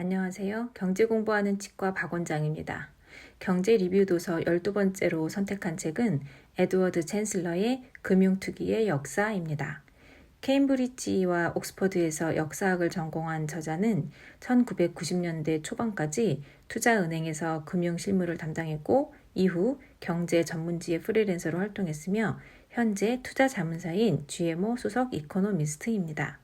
안녕하세요. 경제 공부하는 치과 박 원장입니다. 경제 리뷰 도서 12번째로 선택한 책은 에드워드 챈슬러의 금융투기의 역사입니다. 케임브리지와 옥스퍼드에서 역사학을 전공한 저자는 1990년대 초반까지 투자은행에서 금융 실무를 담당했고 이후 경제 전문지의 프리랜서로 활동했으며 현재 투자 자문사인 GMO 수석 이코노미스트입니다.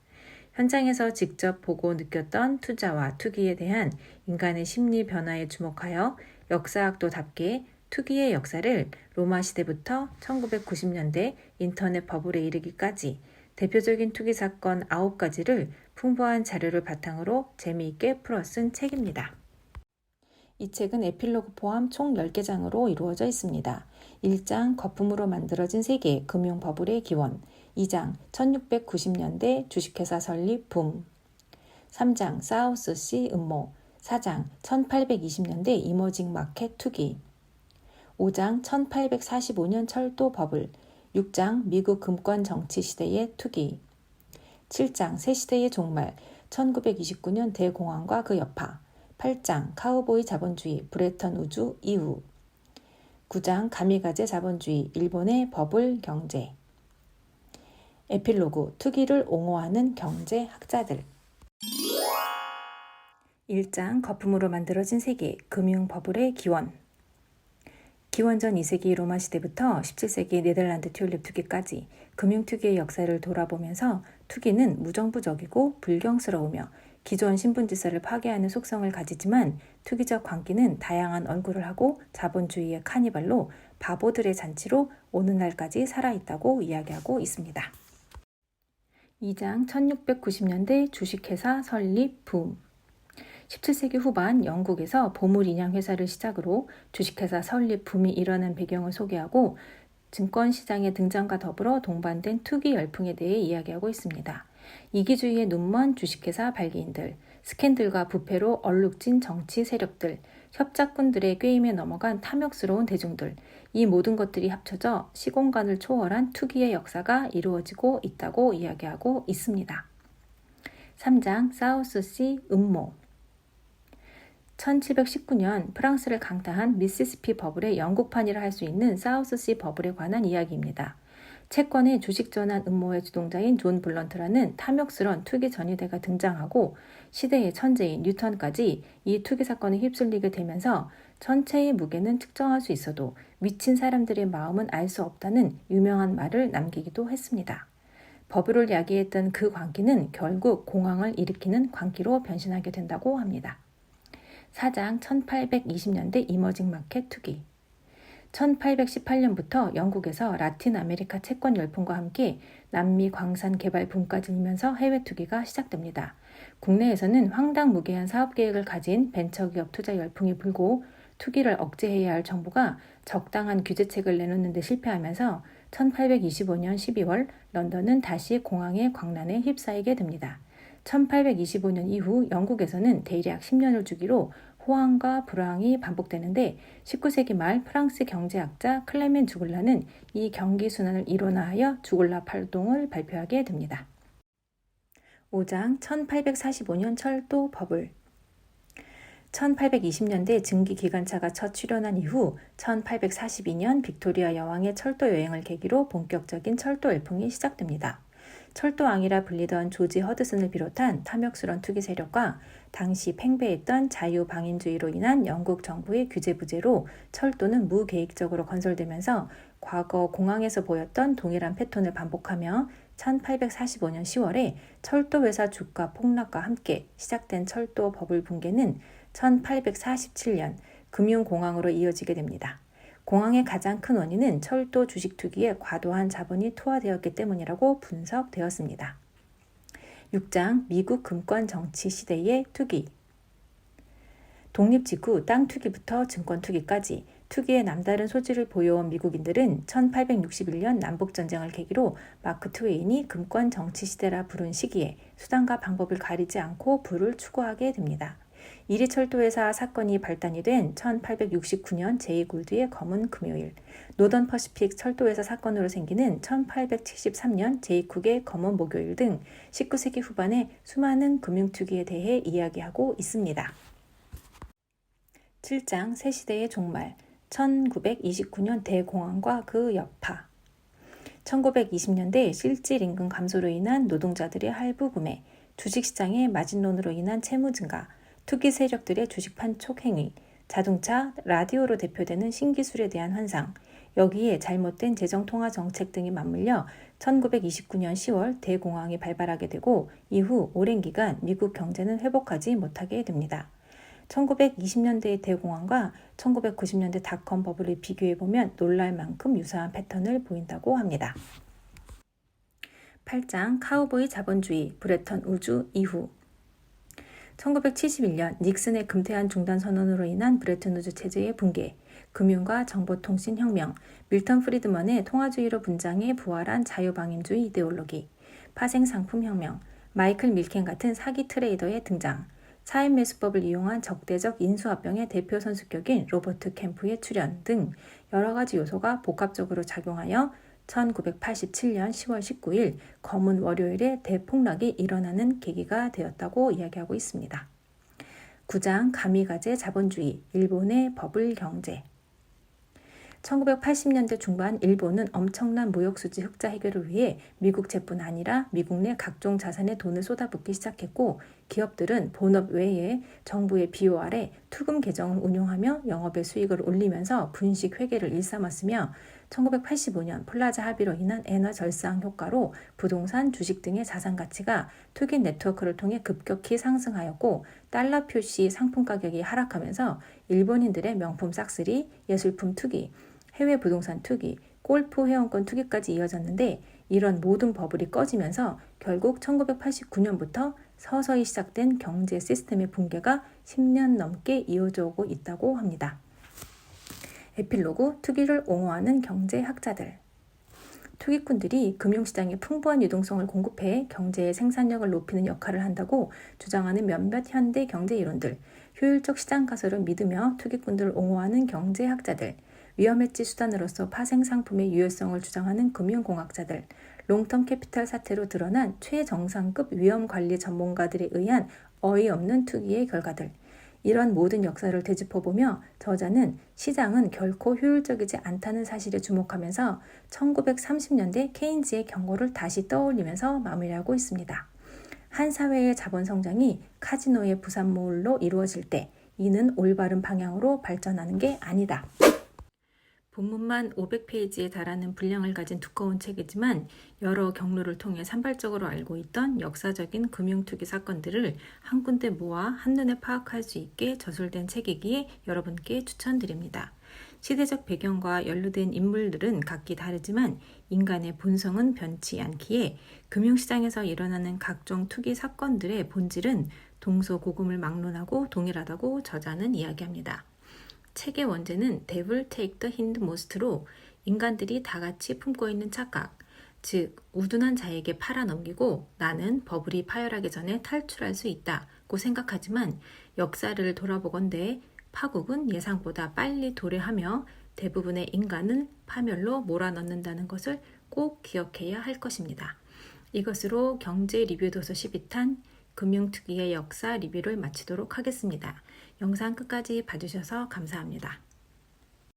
현장에서 직접 보고 느꼈던 투자와 투기에 대한 인간의 심리 변화에 주목하여 역사학도답게 투기의 역사를 로마 시대부터 1990년대 인터넷 버블에 이르기까지 대표적인 투기 사건 9가지를 풍부한 자료를 바탕으로 재미있게 풀어쓴 책입니다. 이 책은 에필로그 포함 총 10개 장으로 이루어져 있습니다. 1장 거품으로 만들어진 세계 금융 버블의 기원 2장 1690년대 주식회사 설립 붐. 3장 사우스시 음모. 4장 1820년대 이머징 마켓 투기. 5장 1845년 철도 버블. 6장 미국 금권 정치 시대의 투기. 7장 새 시대의 종말. 1929년 대공황과 그 여파. 8장 카우보이 자본주의 브레턴 우주 이후. 9장 가미가제 자본주의 일본의 버블 경제 에필로그 투기를 옹호하는 경제학자들 1장 거품으로 만들어진 세계 금융 버블의 기원 기원전 2세기 로마 시대부터 17세기 네덜란드 튤립 투기까지 금융 투기의 역사를 돌아보면서 투기는 무정부적이고 불경스러우며 기존 신분질서를 파괴하는 속성을 가지지만 투기적 광기는 다양한 얼굴을 하고 자본주의의 카니발로 바보들의 잔치로 오늘날까지 살아있다고 이야기하고 있습니다. 2장 1690년대 주식회사 설립 붐 17세기 후반 영국에서 보물 인양 회사를 시작으로 주식회사 설립 붐이 일어난 배경을 소개하고 증권 시장의 등장과 더불어 동반된 투기 열풍에 대해 이야기하고 있습니다. 이기주의의 눈먼 주식회사 발기인들, 스캔들과 부패로 얼룩진 정치 세력들, 협작꾼들의 꾀임에 넘어간 탐욕스러운 대중들, 이 모든 것들이 합쳐져 시공간을 초월한 투기의 역사가 이루어지고 있다고 이야기하고 있습니다. 3장 사우스시 음모 1719년 프랑스를 강타한 미시시피 버블의 영국판이라 할 수 있는 사우스시 버블에 관한 이야기입니다. 채권의 주식 전환 음모의 주동자인 존 블런트라는 탐욕스런 투기 전위대가 등장하고 시대의 천재인 뉴턴까지 이 투기 사건에 휩쓸리게 되면서 전체의 무게는 측정할 수 있어도 미친 사람들의 마음은 알 수 없다는 유명한 말을 남기기도 했습니다. 버블을 야기했던 그 광기는 결국 공황을 일으키는 광기로 변신하게 된다고 합니다. 4장 1820년대 이머징 마켓 투기 1818년부터 영국에서 라틴 아메리카 채권 열풍과 함께 남미 광산 개발 붐까지 일면서 해외 투기가 시작됩니다. 국내에서는 황당무계한 사업 계획을 가진 벤처기업 투자 열풍이 불고 투기를 억제해야 할 정부가 적당한 규제책을 내놓는데 실패하면서 1825년 12월 런던은 다시 공황의 광란에 휩싸이게 됩니다. 1825년 이후 영국에서는 대략 10년을 주기로 호황과 불황이 반복되는데 19세기 말 프랑스 경제학자 클레멘 주글라는 이 경기 순환을 이론화하여 주글라 팔동을 발표하게 됩니다. 5장 1845년 철도 버블 1820년대 증기 기관차가 첫 출현한 이후 1842년 빅토리아 여왕의 철도 여행을 계기로 본격적인 철도 열풍이 시작됩니다. 철도왕이라 불리던 조지 허드슨을 비롯한 탐욕스런 투기 세력과 당시 팽배했던 자유방임주의로 인한 영국 정부의 규제 부재로 철도는 무계획적으로 건설되면서 과거 공항에서 보였던 동일한 패턴을 반복하며 1845년 10월에 철도 회사 주가 폭락과 함께 시작된 철도 버블 붕괴는 1847년 금융공황으로 이어지게 됩니다. 공황의 가장 큰 원인은 철도 주식 투기에 과도한 자본이 투하되었기 때문이라고 분석되었습니다. 6장 미국 금권 정치 시대의 투기 독립 직후 땅 투기부터 증권 투기까지 투기에 남다른 소질을 보여온 미국인들은 1861년 남북전쟁을 계기로 마크 트웨인이 금권 정치 시대라 부른 시기에 수단과 방법을 가리지 않고 부를 추구하게 됩니다. 이리 철도회사 사건이 발단이 된 1869년 제2굴드의 검은 금요일, 노던 퍼시픽 철도회사 사건으로 생기는 1873년 제2국의 검은 목요일 등 19세기 후반의 수많은 금융투기에 대해 이야기하고 있습니다. 7장 새 시대의 종말 1929년 대공황과 그 여파 1920년대 실질 임금 감소로 인한 노동자들의 할부 구매, 주식시장의 마진론으로 인한 채무 증가, 투기 세력들의 주식 판촉 행위, 자동차, 라디오로 대표되는 신기술에 대한 환상, 여기에 잘못된 재정통화 정책 등이 맞물려 1929년 10월 대공황이 발발하게 되고 이후 오랜 기간 미국 경제는 회복하지 못하게 됩니다. 1920년대의 대공황과 1990년대 닷컴 버블을 비교해 보면 놀랄 만큼 유사한 패턴을 보인다고 합니다. 8장 카우보이 자본주의 브레턴 우주 이후 1971년 닉슨의 금태한 중단 선언으로 인한 브레튼 우즈 체제의 붕괴, 금융과 정보통신 혁명, 밀턴 프리드먼의 통화주의로 분장해 부활한 자유방임주의 이데올로기, 파생상품 혁명, 마이클 밀켄 같은 사기 트레이더의 등장, 차인 매수법을 이용한 적대적 인수합병의 대표 선수격인 로버트 캠프의 출현 등 여러 가지 요소가 복합적으로 작용하여 1987년 10월 19일 검은 월요일에 대폭락이 일어나는 계기가 되었다고 이야기하고 있습니다. 9장 가미가제 자본주의 일본의 버블 경제 1980년대 중반 일본은 엄청난 무역수지 흑자 해결을 위해 미국채뿐 아니라 미국 내 각종 자산에 돈을 쏟아붓기 시작했고 기업들은 본업 외에 정부의 비호 아래 투금 계정을 운용하며 영업의 수익을 올리면서 분식 회계를 일삼았으며 1985년 플라자 합의로 인한 엔화 절상 효과로 부동산, 주식 등의 자산 가치가 투기 네트워크를 통해 급격히 상승하였고 달러 표시 상품 가격이 하락하면서 일본인들의 명품 싹쓸이, 예술품 투기, 해외 부동산 투기, 골프 회원권 투기까지 이어졌는데 이런 모든 버블이 꺼지면서 결국 1989년부터 서서히 시작된 경제 시스템의 붕괴가 10년 넘게 이어져 오고 있다고 합니다. 에필로그 투기를 옹호하는 경제학자들 투기꾼들이 금융시장에 풍부한 유동성을 공급해 경제의 생산력을 높이는 역할을 한다고 주장하는 몇몇 현대 경제 이론들, 효율적 시장 가설을 믿으며 투기꾼들을 옹호하는 경제학자들, 위험해지 수단으로서 파생 상품의 유효성을 주장하는 금융공학자들, 롱텀 캐피탈 사태로 드러난 최정상급 위험 관리 전문가들에 의한 어이없는 투기의 결과들. 이런 모든 역사를 되짚어보며 저자는 시장은 결코 효율적이지 않다는 사실에 주목하면서 1930년대 케인즈의 경고를 다시 떠올리면서 마무리하고 있습니다. 한 사회의 자본 성장이 카지노의 부산몰로 이루어질 때 이는 올바른 방향으로 발전하는 게 아니다. 본문만 500페이지에 달하는 분량을 가진 두꺼운 책이지만 여러 경로를 통해 산발적으로 알고 있던 역사적인 금융투기 사건들을 한 군데 모아 한눈에 파악할 수 있게 저술된 책이기에 여러분께 추천드립니다. 시대적 배경과 연루된 인물들은 각기 다르지만 인간의 본성은 변치 않기에 금융시장에서 일어나는 각종 투기 사건들의 본질은 동서고금을 막론하고 동일하다고 저자는 이야기합니다. 책의 원제는 Devil Take the Hindmost로 인간들이 다 같이 품고 있는 착각, 즉 우둔한 자에게 팔아 넘기고 나는 버블이 파열하기 전에 탈출할 수 있다고 생각하지만 역사를 돌아보건대 파국은 예상보다 빨리 도래하며 대부분의 인간은 파멸로 몰아넣는다는 것을 꼭 기억해야 할 것입니다. 이것으로 경제 리뷰 도서 12탄 금융특위의 역사 리뷰를 마치도록 하겠습니다. 영상 끝까지 봐주셔서 감사합니다.